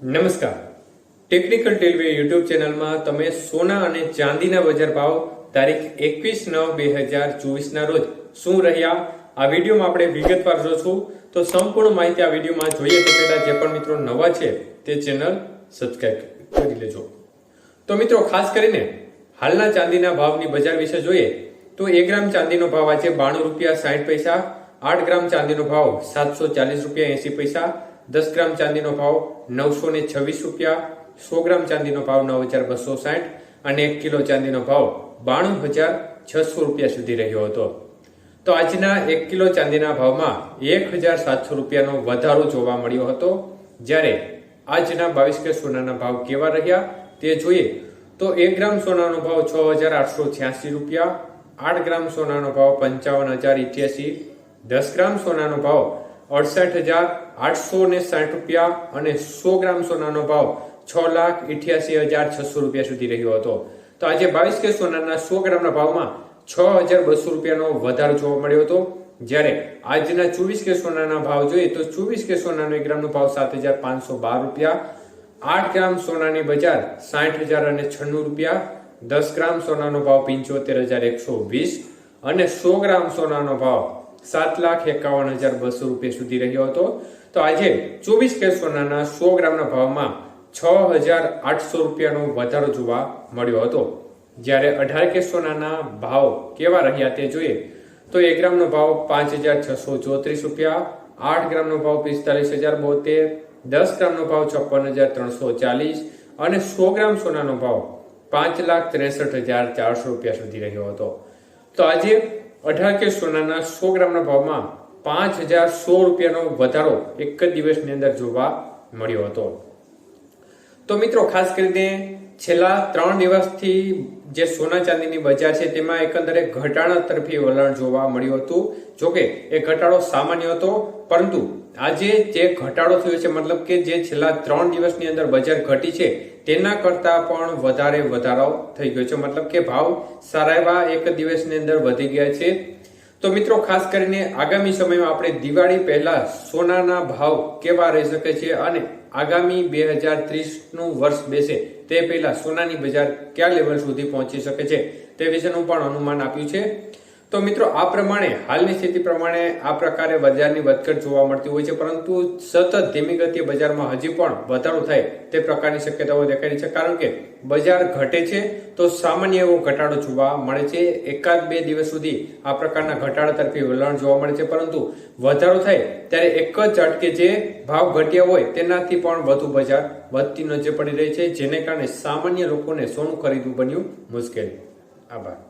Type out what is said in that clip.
નમસ્કાર. Technical ટેલવે YouTube ચેનલમાં તમે સોના અને ચાંદીના બજાર ભાવ તારીખ એકવીસ નવ બે હજાર ચોવીસના રોજ શું રહ્યા? આ વિડીયોમાં આપણે વિગતવાર જોશું. તો સંપૂર્ણ માહિતી આ વિડીયોમાં જોઈએ તો પહેલા જે પણ મિત્રો નવા છે તે ચેનલ સબસ્ક્રાઈબ કરી લેજો. તો મિત્રો, ખાસ કરીને હાલના ચાંદીના ભાવની બજાર વિશે જોઈએ તો એક ગ્રામ ચાંદીનો ભાવ આજે બાણું રૂપિયા સાઠ પૈસા, આઠ ગ્રામ ચાંદીનો ભાવ સાતસો ચાલીસ રૂપિયા એસી પૈસા દસ ગ્રામ ચાંદીનો ભાવ નવસો ને છવ્વીસ રૂપિયા, સો ગ્રામ ચાંદીનો ભાવ નવ હજાર બસો સાઠ અને એક કિલો ચાંદીનો ભાવ બાણું હજાર છસો રૂપિયા સુધી રહ્યો હતો. તો આજના એક કિલો ચાંદીના ભાવમાં એક હજાર સાતસો રૂપિયાનો વધારો જોવા મળ્યો હતો. જ્યારે આજના બાવીસ કે સોનાના ભાવ કેવા રહ્યા તે જોઈએ તો એક ગ્રામ સોનાનો ભાવ છ હજાર આઠસો છ્યાસી રૂપિયા, આઠ ગ્રામ સોનાનો ભાવ પંચાવન હજાર ઇઠ્યાસી, દસ ગ્રામ સોનાનો ભાવ અડસઠ હજાર આઠસો ને સાઠ રૂપિયા અને સો ગ્રામ સોનાનો ભાવ છ લાખ ઇઠ્યાસી હજાર છસો રૂપિયા સુધી રહ્યો હતો. તો આજે બાવીસ કે સોનાના સો ગ્રામના ભાવમાં છ હજાર બસો રૂપિયાનો વધારો જોવા મળ્યો હતો. જ્યારે આજના ચોવીસ કે સોનાના ભાવ જોઈએ તો ચોવીસ કે સોનાનો એક ગ્રામનો ભાવ સાત હજાર પાંચસો બાર રૂપિયા, આઠ ગ્રામ સોનાની બજાર સાઠ હજાર અને છન્નું રૂપિયા, દસ ગ્રામ સોનાનો ભાવ પંચોતેર હજાર એકસો વીસ અને સો ગ્રામ સોનાનો ભાવ સાત લાખ એકાવન હજાર બસો રૂપિયા સુધી રહ્યો હતો. તો આજે ચોવીસ કે સોનાના સો ગ્રામના ભાવમાં છ હજાર આઠસો રૂપિયાનો વધારો જોવા મળ્યો હતો. જ્યારે અઢાર કે સોનાના ભાવ કેવા રહ્યા તે જોઈએ તો એક ગ્રામનો ભાવ પાંચ હજાર છસો ચોત્રીસ રૂપિયા, આઠ ગ્રામનો ભાવ પિસ્તાલીસ હજાર બોતેર, દસ ગ્રામનો ભાવ છપ્પન હજાર ત્રણસો ચાલીસ અને સો ગ્રામ સોનાનો ભાવ પાંચ લાખ ત્રેસઠ હજાર ચારસો રૂપિયા સુધી રહ્યો હતો. તો આજે અઢાર કે સોનાના સો ગ્રામના ભાવમાં પાંચ હજાર સો રૂપિયાનો વધારો એક જ દિવસની અંદર જોવા મળ્યો હતો. તો મિત્રો, ખાસ કરીને છેલ્લા ત્રણ દિવસથી જે સોના ચાંદીની બજાર છે, તેમાં એકંદરે ઘટાડા તરફી વલણ જોવા મળ્યું હતું. જોકે, એ ઘટાડો સામાન્ય હતો, પરંતુ આજે જે ઘટાડો થયો છે, મતલબ કે જે છેલ્લા ત્રણ દિવસની અંદર બજાર ઘટી છે, તેના કરતા પણ વધારે વધારો થઈ ગયો છે. મતલબ કે ભાવ સારા એવા એક દિવસની અંદર વધી ગયા છે. તો મિત્રો, ખાસ કરીને આગામી સમયમાં આપણે દિવાળી પહેલા સોનાના ભાવ કેવા રહી શકે છે અને આગામી બે હજાર ત્રીસનું વર્ષ બેસે તે પહેલા સોનાની બજાર કયા લેવલ સુધી પહોંચી શકે છે તે વિશેનું પણ અનુમાન આપ્યું છે. તો મિત્રો, આ પ્રમાણે, હાલની સ્થિતિ પ્રમાણે આ પ્રકારે બજારની વધઘટ જોવા મળતી હોય છે, પરંતુ સતત ધીમી ગતિએ બજારમાં હજી પણ વધારો થાય તે પ્રકારની શક્યતાઓ રહી છે. કારણ કે બજાર ઘટે છે, તો સામાન્ય એવો ઘટાડો જોવા મળે છે. એકાદ બે દિવસ સુધી આ પ્રકારના ઘટાડા તરફી વલણ જોવા મળે છે, પરંતુ વધારો થાય ત્યારે એક જ ઝટકે જે ભાવ ઘટ્યા હોય તેનાથી પણ વધુ બજાર વધતી નજર પડી રહી છે, જેને કારણે સામાન્ય લોકોને સોનું ખરીદવું બન્યું મુશ્કેલ. આભાર.